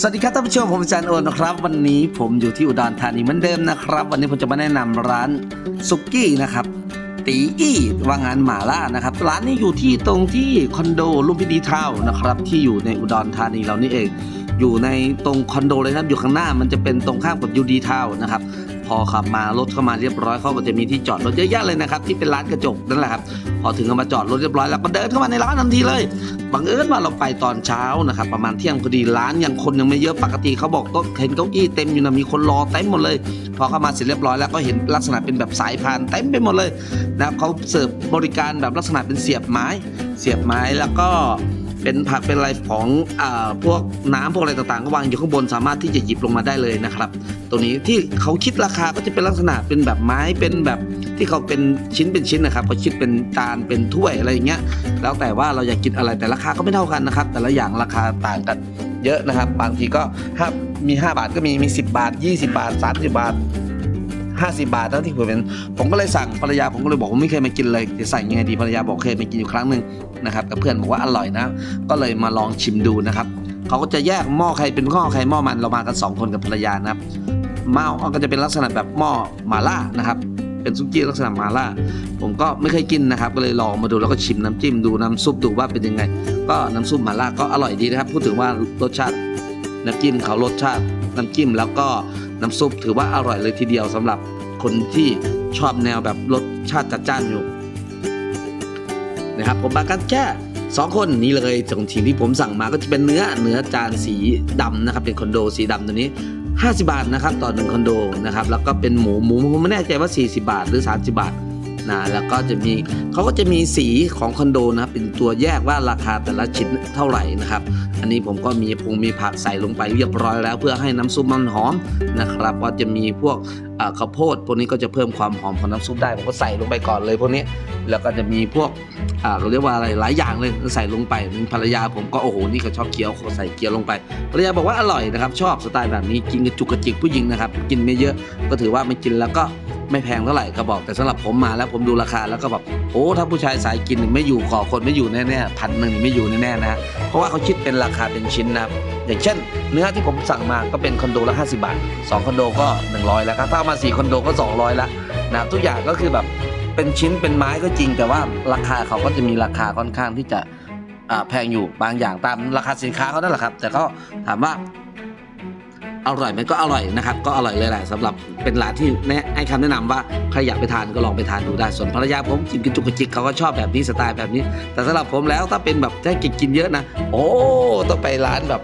สวัสดีครับท่านผู้ชมผมอาจารย์โอนนะครับ วันนี้ผมอยู่ที่อุดรธานีเหมือนเดิมนะครับ วันนี้ผมจะมาแนะนำร้านซุกี้นะครับ ตีอี้ว่างานหมาล่านะครับ ร้านนี้อยู่ที่ตรงที่คอนโดลุมพินีทาวนะครับที่อยู่ในอุดรธานีเรานี่เอง อยู่ในตรงคอนโดเลยครับอยู่ข้างหน้ามันจะเป็นตรงข้ามกับยูดีทาวนะครับ พอขับมารถเข้ามาเรียบร้อยเขาก็จะมีที่จอดรถเยอะแยะเลยนะครับที่เป็นร้านกระจกนั่นแหละครับพอถึงก็มาจอดรถเรียบร้อยแล้วก็เดินเข้ามาในร้านทันทีเลยบังเอิญว่าเราไปตอนเช้านะครับประมาณเที่ยงพอดีร้านยังคนยังไม่เยอะปกติเขาบอกโต๊ะเห็นเก้าอี้เต็มอยู่นะมีคนรอเต็มหมดเลย พอเข้ามาเสร็จเรียบร้อยแล้วก็เห็นลักษณะเป็นแบบสายพานเต็มไปหมดเลยนะเขาเสิร์ฟบริการแบบลักษณะเป็นเสียบไม้ เสียบไม้แล้วก็ เป็นผักเป็นอะไรของอพวกน้ำพวกอะไรต่างๆ ก็วางอยู่ข้างบนสามารถที่จะหยิบลงมาได้เลยนะครับ ตัวนี้ที่เขาคิดราคาก็จะเป็นลักษณะเป็นแบบไม้เป็นแบบที่เขาเป็นชิ้นเป็นชิ้นนะครับเขาคิดเป็นจานเป็นถ้วยอะไรอย่างเงี้ยแล้วแต่ว่าเราอยากกินอะไรแต่ราคาก็ไม่เท่ากันนะครับ แต่ละอย่างราคาต่างกันเยอะนะครับ บางทีก็ห้ามี 5 บาทก็มีมี 10 บาท 20 บาท 30 บาท 50 บาทเท่าที่ผมเป็น ผมก็เลยสั่งภรรยาผมก็เลยบอกผมไม่เคยมากินเลยจะสั่งยังไงดีภรรยาบอกเคยมากินอยู่ครั้งหนึ่งนะครับกับเพื่อนบอกว่าอร่อยนะ ก็เลยมาลองชิมดูนะครับเขาก็จะแยกหม้อใครเป็นหม้อใครหม้อมันเรามากันสองคนกับภรรยานะครับหม้อก็จะเป็นลักษณะแบบหม้อหมาล่านะครับเป็นซุกี้ลักษณะหมาล่าผมก็ไม่เคยกินนะครับ ก็เลยลองมาดูแล้วก็ชิมน้ำจิ้มดูน้ำซุปดูว่าเป็นยังไง ก็น้ำซุปหม่าล่าก็อร่อยดีนะครับ พูดถึงว่ารสชาติน้ำจิ้มเขารสชาติน้ำจิ้มแล้วก็ น้ำซุปถือว่าอร่อยเลยทีเดียวสำหรับคนที่ชอบแนวแบบรสชาติจัดจ้านอยู่นะครับผมมากันแค่สองคนนี้เลยของทีมที่ผมสั่งมาก็จะเป็นเนื้อเนื้อจานสีดำนะครับ เป็นคอนโดสีดำตัวนี้ 50 บาทนะครับต่อหนึ่งคอนโดนะครับแล้วก็เป็นหมูหมูผมไม่แน่ใจว่า 40 บาทหรือ 30 บาท นะแล้วก็จะมีเขาก็จะมีสีของคอนโดนะเป็นตัวแยกว่าราคาแต่ละชิ้นเท่าไหร่นะครับ อันนี้ผมก็มีพงมีผักใส่ลงไปเรียบร้อยแล้ว เพื่อให้น้ำซุปมันหอมนะครับก็จะมีพวกข้าวโพดพวกนี้ก็จะเพิ่มความหอมของน้ำซุปได้ผมก็ใส่ลงไปก่อนเลยพวกนี้แล้วก็จะมีพวกเขาเรียกว่าอะไรหลายอย่างเลยใส่ลงไปภรรยาผมก็โอ้โหนี่เขาชอบเคี้ยวเขาใส่เคี้ยวลงไปภรรยาบอกว่าอร่อยนะครับชอบสไตล์แบบนี้กินกระจุกกระจิกผู้หญิงนะครับกินไม่เยอะก็ถือว่าไม่กินแล้วก็ ไม่แพงเท่าไหร่ก็บอกแต่สำหรับผมมาแล้วผมดูราคาแล้วก็แบบโอ้ถ้าผู้ชายสายกินไม่อยู่ขอคนไม่อยู่แน่ๆพันหนึ่งนี่ไม่อยู่แน่ๆนะเพราะว่าเขาคิดเป็นราคาเป็นชิ้นนะอย่างเช่น เนื้อที่ผมสั่งมาก็เป็นคอนโดละ 50 บาทสองคอนโดก็ 100 แล้วครับถ้ามาสี่คอนโดก็ 200 แล้วนะทุกอย่างก็คือแบบเป็นชิ้นเป็นไม้ก็จริง แต่ว่าราคาเขาก็จะมีราคาค่อนข้างที่จะแพงอยู่บางอย่างตามราคาสินค้าเขานั่นแหละครับ แต่ก็ถามว่า อร่อยไหมก็อร่อยนะครับก็อร่อยเลยแหละสำหรับเป็นร้านที่แนะให้คำแนะนำว่าใครอยากไปทานก็ลองไปทานดูได้ส่วนภรรยาผมกินกระจุกจิกเขาก็ชอบแบบนี้สไตล์แบบนี้ แต่สำหรับผมแล้วถ้าเป็นแบบถ้ากินกินเยอะนะ โอ้ต้องไปร้านแบบ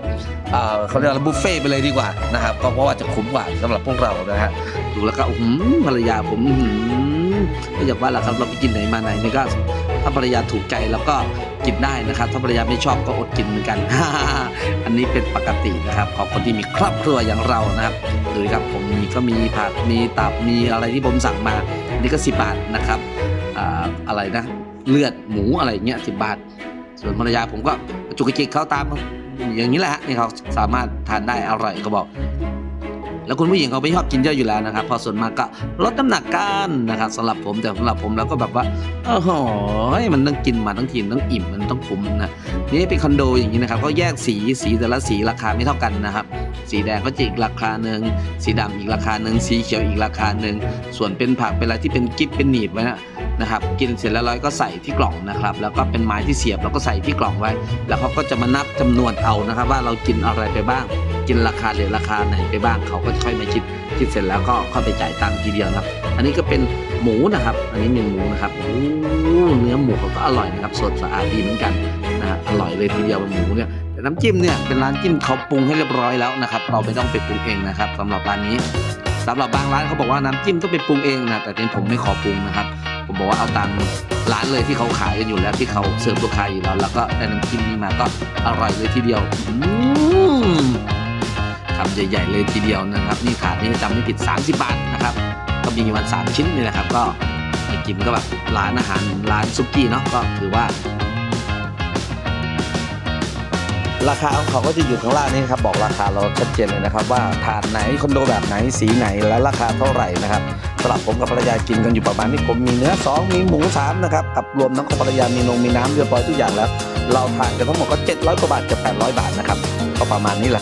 อ่าเขาเรียกว่าบุฟเฟ่ไปเลยดีกว่านะครับก็เพราะว่าจะคุ้มกว่าสำหรับพวกเรานะฮะดูแล้วก็อื้อหือภรรยาผมอื้อหือไม่อยากว่าหรอกครับเราไปกินไหนมาไหนนี่ก็ ถ้าภรรยาถูกใจแล้วก็กินได้นะครับ ถ้าภรรยาไม่ชอบก็อดกินเหมือนกัน อันนี้เป็นปกตินะครับของคนที่มีครอบครัวอย่างเรานะครับดูครับผมมีก็มีผักมีตับมีอะไรที่ผมสั่งมาอันนี้ก็10บาทนะครับออะไรนะเลือดหมูอะไรเงี้ยสิบาท ส่วนภรรยาผมก็จุกจิกเขาตามอย่างนี้แหละฮะนี่เขาสามารถทานได้อร่อยเขาบอก แล้วคุณผู้หญิงเขาไม่ชอบกินเยอะอยู่แล้วนะครับ พอส่วนมากก็ลดน้ำหนักกันนะครับสำหรับผมแต่สำหรับผมแล้วก็แบบว่าโอ้โหมันต้องกินมาต้องกินต้องอิ่มมันต้องคุ้มนะนี่เป็นคอนโดอย่างนี้นะครับก็แยกสีสีแต่ละสีราคาไม่เท่ากันนะครับ สีแดงก็จะอีกราคาหนึ่งสีดำอีกราคาหนึ่งสีเขียวอีกราคาหนึ่งส่วนเป็นผักเป็นอะไรที่เป็นกิ๊บเป็นหนีบไว้นะ นะครับกินเสร็จแล้วร้อยก็ใส่ที่กล่องนะครับ แล้วก็เป็นไม้ที่เสียบแล้วก็ใส่ที่กล่องไว้ แล้วเขาก็จะมานับจำนวนเอานะครับ ว่าเรากินอะไรไปบ้าง กินราคาเหลือราคาไหนไปบ้างเขาก็ค่อยมาคิดคิดเสร็จแล้วก็ค่อยไปจ่ายตังค์ทีเดียวนะครับ อันนี้ก็เป็นหมูนะครับ อันนี้เป็นหมูนะครับโอ้เนื้อหมูเขาก็อร่อยนะครับสดสะอาดดีเหมือนกันนะฮะอร่อยเลยทีเดียวหมูเนี่ยแต่น้ำจิ้มเนี่ยเป็นร้านจิ้มเขาปรุงให้เรียบร้อยแล้วนะครับ เราไม่ต้องไปปรุงเองนะครับสำหรับร้านนี้สำหรับ บางร้านเขาบอกว่าน้ำจิ้มต้องไปปรุงเองนะแต่เป็นผมไม่ขอปรุงนะครับ ผมบอกว่าเอาตามร้านเลยที่เขาขายกันอยู่แล้วที่เขาเสิร์ฟลูกค้าอยู่แล้ว แล้วก็ได้น้ำจิ้มนี้มาก็อร่อยเลยทีเดียวคำใหญ่ๆเลยทีเดียวนะครับ นี่ถาดนี้จำไม่ผิด 30 บาทนะครับก็มีวันสามชิ้นนี่แหละครับ ก็ไปกินก็แบบร้านอาหารร้านซุกี้เนาะก็ถือว่า ราคาของเขาก็จะอยู่ข้างล่างนี่ครับบอกราคาเราชัดเจนเลยนะครับ ว่าถาดไหนคอนโดแบบไหนสีไหนและราคาเท่าไหร่นะครับ สำหรับผมกับภรรยากินกันอยู่ประมาณนี้ผมมีเนื้อ 2 มีหมู3นะครับกับรวมทั้งของภรรยามีนงมีน้ำเรียบร้อยทุกอย่างแล้ว เราทานกันทั้งหมดก็ 700กว่าบาทเกือบ800 บาทนะครับก็ประมาณนี้แหละ